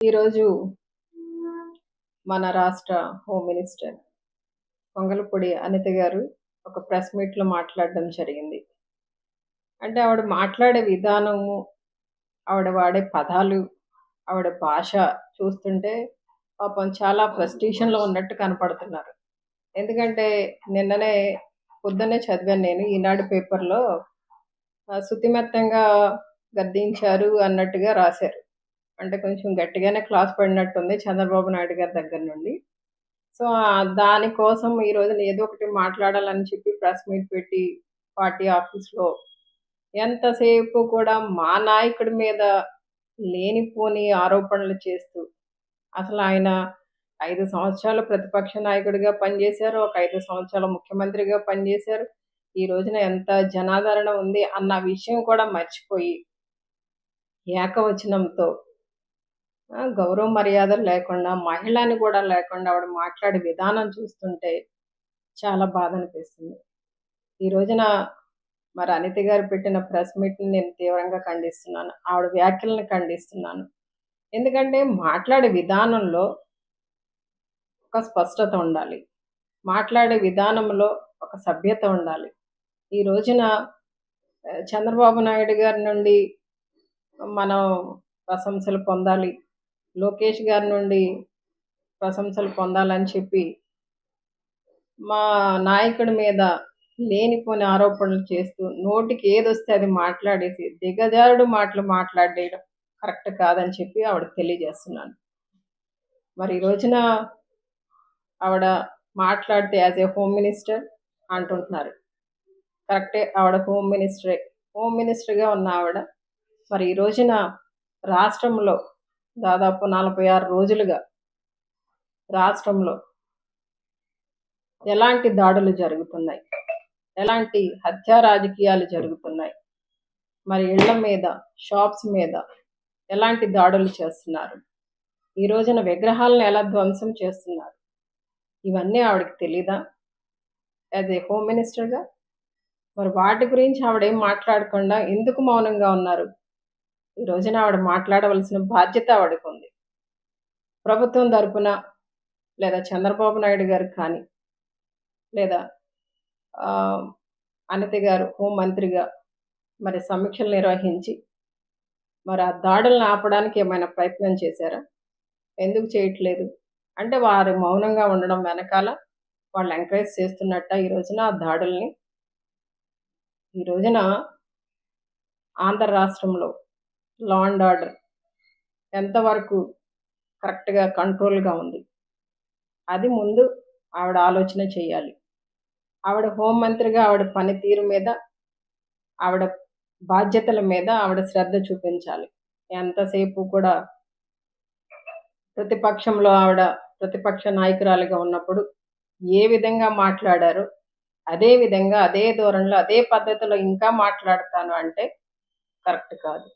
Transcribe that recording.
ఈరోజు మన రాష్ట్ర హోమ్ మినిస్టర్ పొంగలపొడి అనిత గారు ఒక ప్రెస్ మీట్లో మాట్లాడడం జరిగింది. అంటే ఆవిడ మాట్లాడే విధానము ఆవిడ వాడే పదాలు ఆవిడ భాష చూస్తుంటే పాపం చాలా ప్రస్టీషన్లో ఉన్నట్టు కనపడుతున్నారు. ఎందుకంటే నిన్ననే పొద్దున్నే చదివాను నేను ఈనాడు పేపర్లో శుతిమెత్తంగా గద్దించారు అన్నట్టుగా రాశారు. అంటే కొంచెం గట్టిగానే క్లాస్ పడినట్టుంది చంద్రబాబు నాయుడు గారి దగ్గర నుండి. సో దానికోసం ఈ రోజున ఏదో ఒకటి మాట్లాడాలని చెప్పి ప్రెస్ మీట్ పెట్టి పార్టీ ఆఫీస్లో ఎంతసేపు కూడా మా నాయకుడి మీద లేనిపోని ఆరోపణలు చేస్తూ అసలు ఆయన ఐదు సంవత్సరాలు ప్రతిపక్ష నాయకుడిగా పనిచేశారు ఒక ఐదు సంవత్సరాలు ముఖ్యమంత్రిగా పనిచేశారు. ఈ రోజున ఎంత జనాదరణ ఉంది అన్న విషయం కూడా మర్చిపోయి ఏకవచనంతో గౌరవ మర్యాదలు లేకుండా మహిళని కూడా లేకుండా ఆవిడ మాట్లాడే విధానం చూస్తుంటే చాలా బాధ అనిపిస్తుంది ఈ రోజున మరి అనిత గారు పెట్టిన ప్రెస్ మీట్ని నేను తీవ్రంగా ఖండిస్తున్నాను. ఆవిడ వ్యాఖ్యలను ఖండిస్తున్నాను. ఎందుకంటే మాట్లాడే విధానంలో ఒక స్పష్టత ఉండాలి. మాట్లాడే విధానంలో ఒక సభ్యత ఉండాలి. ఈ రోజున చంద్రబాబు నాయుడు గారి నుండి మనం ప్రశంసలు పొందాలి. లోకేష్ గారి నుండి ప్రశంసలు పొందాలని చెప్పి మా నాయకుడి మీద లేనిపోని ఆరోపణలు చేస్తూ నోటికి ఏదొస్తే అది మాట్లాడేసి దిగజారుడు మాటలు మాట్లాడేయడం కరెక్ట్ కాదని చెప్పి ఆవిడ తెలియజేస్తున్నాను. మరి ఈ రోజున ఆవిడ మాట్లాడితే యాజ్ ఏ హోమ్ మినిస్టర్ అంటుంటున్నారు. కరెక్టే ఆవిడ హోమ్ మినిస్టరే. హోమ్ మినిస్టర్గా ఉన్న ఆవిడ మరి ఈ రోజున రాష్ట్రంలో దాదాపు నలభై ఆరు రోజులుగా రాష్ట్రంలో ఎలాంటి దాడులు జరుగుతున్నాయి? ఎలాంటి హత్యా రాజకీయాలు జరుగుతున్నాయి? మరి ఇళ్ళ మీద షాప్స్ మీద ఎలాంటి దాడులు చేస్తున్నారు? ఈ రోజున విగ్రహాలను ఎలా ధ్వంసం చేస్తున్నారు? ఇవన్నీ ఆవిడకి తెలీదా? యాజ్ ఏ హోమ్ మినిస్టర్గా మరి వాటి గురించి ఆవిడేం మాట్లాడకుండా ఎందుకు మౌనంగా ఉన్నారు? ఈ రోజున ఆవిడ మాట్లాడవలసిన బాధ్యత ఆవిడకు ఉంది. ప్రభుత్వం తరపున లేదా చంద్రబాబు నాయుడు గారు కానీ లేదా అనిత గారు హోం మంత్రిగా మరి సమీక్షలు నిర్వహించి మరి ఆ దాడులను ఆపడానికి ఏమైనా ప్రయత్నం చేశారా? ఎందుకు చేయట్లేదు? అంటే వారు మౌనంగా ఉండడం వెనకాల వాళ్ళు ఎంకరేజ్ చేస్తున్నట్ట ఈ రోజున ఆ దాడుల్ని? ఈ రోజున ఆంధ్ర రాష్ట్రంలో లా అండ్ ఆర్డర్ ఎంతవరకు కరెక్ట్గా కంట్రోల్గా ఉంది. అది ముందు ఆవిడ ఆలోచన చేయాలి. ఆవిడ హోంమంత్రిగా ఆవిడ పనితీరు మీద ఆవిడ బాధ్యతల మీద ఆవిడ శ్రద్ధ చూపించాలి. ఎంతసేపు కూడా ప్రతిపక్షంలో ఆవిడ ప్రతిపక్ష నాయకురాలిగా ఉన్నప్పుడు ఏ విధంగా మాట్లాడారో అదే విధంగా అదే ధోరణిలో అదే పద్ధతిలో ఇంకా మాట్లాడతాను అంటే కరెక్ట్ కాదు.